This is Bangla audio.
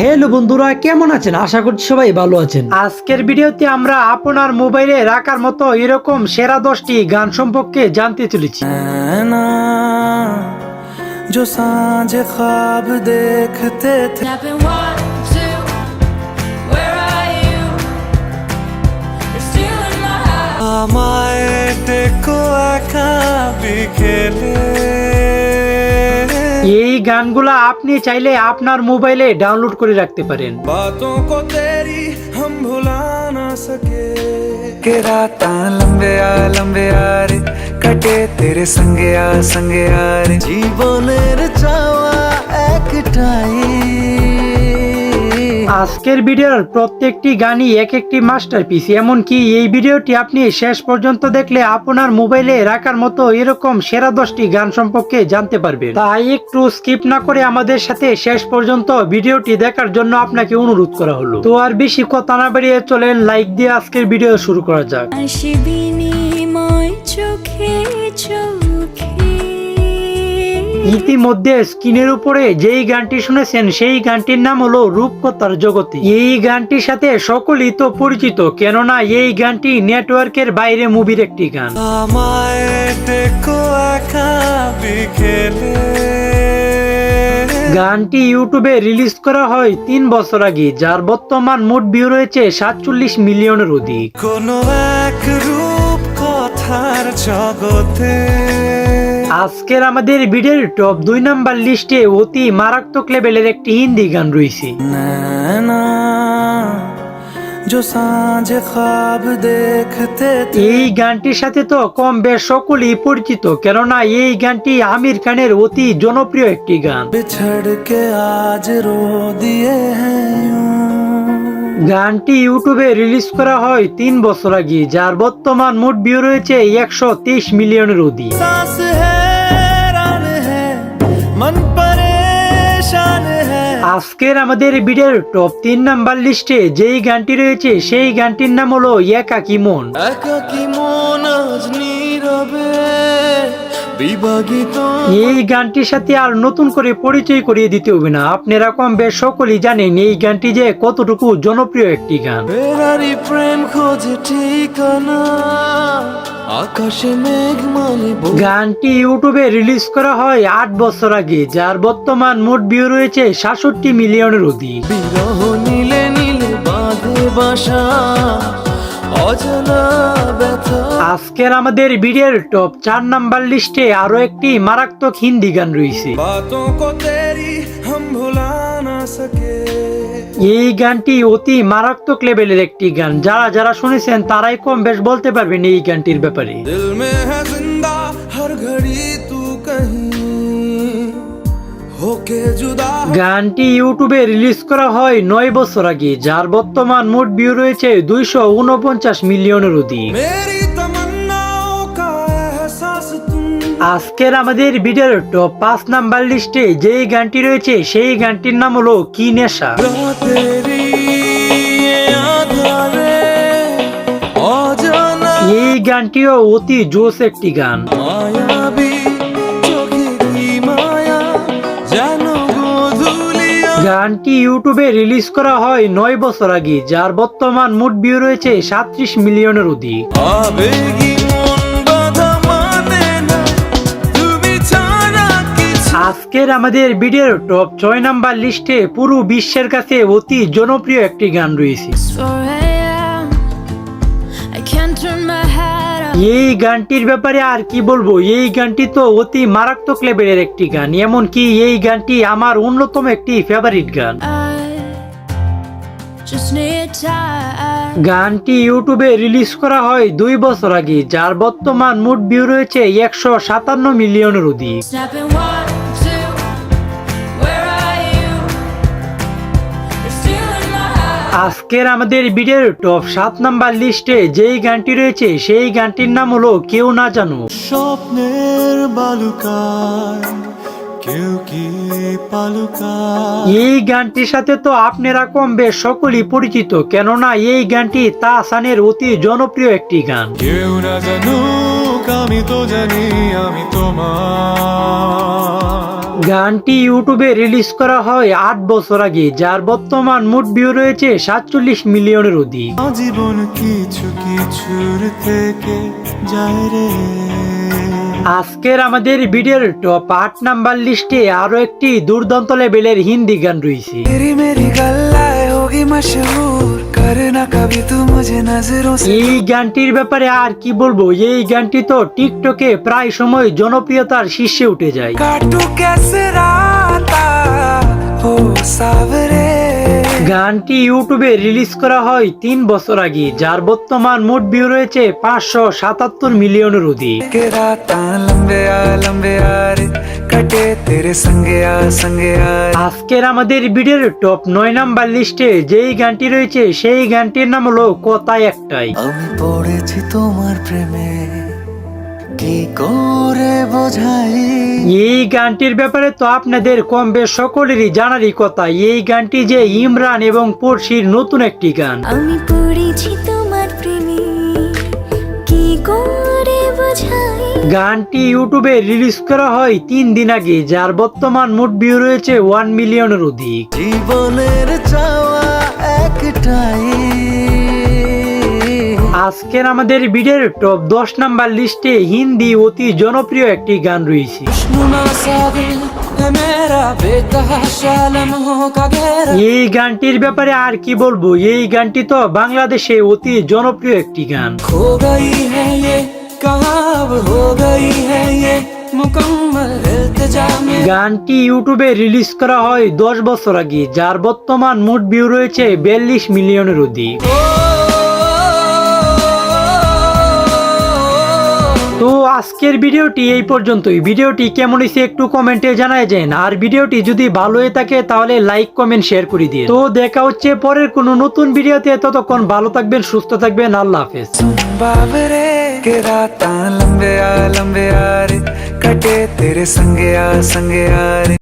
হ্যালো বন্ধুরা কেমন আছেন আশা করছি সবাই ভালো আছেন আজকের ভিডিওতে আমরা আপনার মোবাইলে রাখার মতো এরকম সেরা দশটি গান সম্পর্কে জানতে চলেছি नैना जो सांझ ख्वाब देखते थे I've been one, two, where are you? You're still in my heart. আমায় দেখো একা বিকেলে এই গানগুলা আপনি চাইলে আপনার মোবাইলে ডাউনলোড করে রাখতে পারেন बातों को तेरी हम भुला ना सके के राता लंबे आ लंबे आ रे कटे तेरे संगे आ संगे आ रे জীবনের চাওয়া একটাই আজকের ভিডিওর প্রত্যেকটি গানই এক একটি মাস্টারপিস এমনকি এই ভিডিওটি আপনি শেষ পর্যন্ত দেখলে আপনার মোবাইলে রাখার মতো এরকম সেরা দশটি গান সম্পর্কে জানতে পারবেন। তাই একটু স্কিপ না করে আমাদের সাথে শেষ পর্যন্ত ভিডিওটি দেখার জন্য আপনাকে অনুরোধ করা হলো। তো আর বেশি কথা না বেরিয়ে চলেন লাইক দিয়ে আজকের ভিডিও শুরু করা যাক। চোখে ইতিমধ্যে স্ক্রিনের উপরে যেই গানটি শুনেছেন সেই গানটির নাম হলো রূপকথার জগতে। এই গানটির সাথে সকলেই তো পরিচিত কেননা এই গানটি নেটওয়ার্কের বাইরে মুভির একটি গান। গানটি ইউটিউবে রিলিজ করা হয় তিন বছর আগে যার বর্তমান মোট ভিউ রয়েছে সাতচল্লিশ মিলিয়নের অধিক। কোনো এক রূপ দেখার জগতে। আজকের আমাদের ভিডিওর টপ দুই নাম্বার লিস্টে অতি মারাত্মক লেভেলের একটি হিন্দি গান রয়েছে। এই গানটির সাথে তো কম বেশ সকলেই পরিচিত কেননা এই গানটি আমির খানের অতি জনপ্রিয় একটি গান। বিছড় আজ রো দিয়ে হ্যাঁ গানটি ইউটিউবে রিলিজ করা হয় তিন বছর আগে যার বর্তমান মোট ভিউ রয়েছে একশো তেইশ মিলিয়নের অধিক। আজকের আমাদের ভিডিওর টপ তিন নাম্বার লিস্টে যেই গানটি রয়েছে সেই গানটির নাম হলো একাকি মন। একাকি মন আজ নীরবে। এই গানটির সাথে আর নতুন করে পরিচয় করিয়ে দিতে হবে না। আপনারা কম বেশ সকলেই জানেন এই গানটি যে কতটুকু জনপ্রিয় একটি গান। ফেরারি প্রেম খোঁজে ঠিকানা আকাশে মানে গানটি ইউটিউবে রিলিজ করা হয় আট বছর আগে যার বর্তমান মোট ভিউ রয়েছে সাতষট্টি মিলিয়নের অধিক। নীলে নীলে বাঁধে বাসা আজকের আমাদের ভিডিওর টপ চার নাম্বার লিস্টে আরও একটি মারাত্মক হিন্দি গান রয়েছে। এই গানটি অতি মারাত্মক লেভেলের একটি গান। যারা যারা শুনেছেন তারাই কম বেশ বলতে পারবেন এই গানটির ব্যাপারে। হর ঘড়ি তু গানটি ইউটিউবে রিলিজ করা হয় নয় বছর আগে যার বর্তমান মোট ভিউ রয়েছে দুইশো উনপঞ্চাশ মিলিয়নের অধিক। আজকের আমাদের ভিডিওর টপ পাঁচ নাম্বার লিস্টে যেই গানটি রয়েছে সেই গানটির নাম হলো কি নেশা। এই গানটিও অতি জোস একটি গান। গানটি ইউটিউবে রিলিজ করা হয় নয় বছর আগে যার বর্তমান মোট ভিউ রয়েছে সাত্রিশ মিলিয়নের অধিক। আবেগী মন আজকের আমাদের ভিডিওর টপ ছয় নাম্বার লিস্টে পুরো বিশ্বের কাছে অতি জনপ্রিয় একটি গান রয়েছে। এই গানটির ব্যাপারে আর কি বলব এই গানটি তো অতি মারাত্মক লেভেলের একটি গান, এমনকি এই গানটি আমার অন্যতম একটি ফেভারিট গান. গানটি ইউটিউবে রিলিজ করা হয় দুই বছর আগে, যার বর্তমান মুড ভিউ রয়েছে একশো সাতান্ন মিলিয়নের অধিক আজকের আমাদের ভিডিওর টপ সাত নাম্বার লিস্টে যেই গানটি রয়েছে সেই গানটির নাম হলো কেউ না জানো স্বপ্নের বালুকায় এই গানটির সাথে তো আপনারা কম বেশ সকলেই পরিচিত কেননা এই গানটি তাসানের অতি জনপ্রিয় একটি গান। কেউ না জানুক আমি তো জানি আমি তোমার। গানটি ইউটিউবে রিলিজ করা হয় আট বছর আগে যার বর্তমান মোট ভিউ রয়েছে সাতচল্লিশ মিলিয়নের অধিক। জীবন কিছু কিছুর থেকে যায় রে। আজকের আমাদের ভিডিওর টপ আট নাম্বার লিস্টে আরও একটি দুর্দান্ত লেভেলের হিন্দি গান রয়েছে। এই গানটির ব্যাপারে আর কি বলব? এই গানটি তো টিকটকে প্রায় সময় জনপ্রিয়তার শীর্ষে উঠে যায়। কাটু গানটি ইউটিউবে রিলিজ করা হয় তিন বছর আগে যার বর্তমান মোট ভিউ রয়েছে পাঁচশো সাতাত্তর মিলিয়নের অধিক আজকের আমাদের ভিডিওর টপ নয় নাম্বার লিস্টে যেই গানটি রয়েছে সেই গানটির নাম হলো কথায় একটাই। আমি পড়েছি তোমার প্রেমে। কি করে বোঝাই? এই গানটির ব্যাপারে তো আপনাদের কম বেশ সকলেরই জানারই কথা। এই গানটি যে ইমরান এবং পড়শির নতুন একটি গান। আমি পড়েছি তোমার প্রেমে কি করে বোঝাই? গানটি ইউটিউবে রিলিজ করা হয় তিন দিন আগে যার বর্তমান মোট ভিউ রয়েছে ওয়ান মিলিয়নের অধিক। জীবনের চাওয়া একটাই। আজকের আমাদের ভিডিওর টপ দশ নাম্বার লিস্টে হিন্দি অতি জনপ্রিয় একটি গান রয়েছে। এই গানটির ব্যাপারে আর কি বলব? এই গানটি তো বাংলাদেশে অতি জনপ্রিয় একটি গান। গানটি ইউটিউবে রিলিজ করা হয় দশ বছর আগে, যার বর্তমান মোট ভিউ রয়েছে বিয়াল্লিশ মিলিয়নের অধিক। তো আজকের ভিডিওটি এই পর্যন্তই ভিডিওটি কেমন হয়েছে একটু কমেন্টে জানায় যান আর ভিডিওটি যদি ভালো হয়ে থাকে তাহলে লাইক কমেন্ট শেয়ার করে দিন তো দেখা হচ্ছে পরের কোনো নতুন ভিডিওতে ততক্ষণ ভালো থাকবেন সুস্থ থাকবেন আল্লাহ হাফেজ बाबरे के राता लंबे आ लंबे आ रे कटे तेरे संगे आ संगे आ रे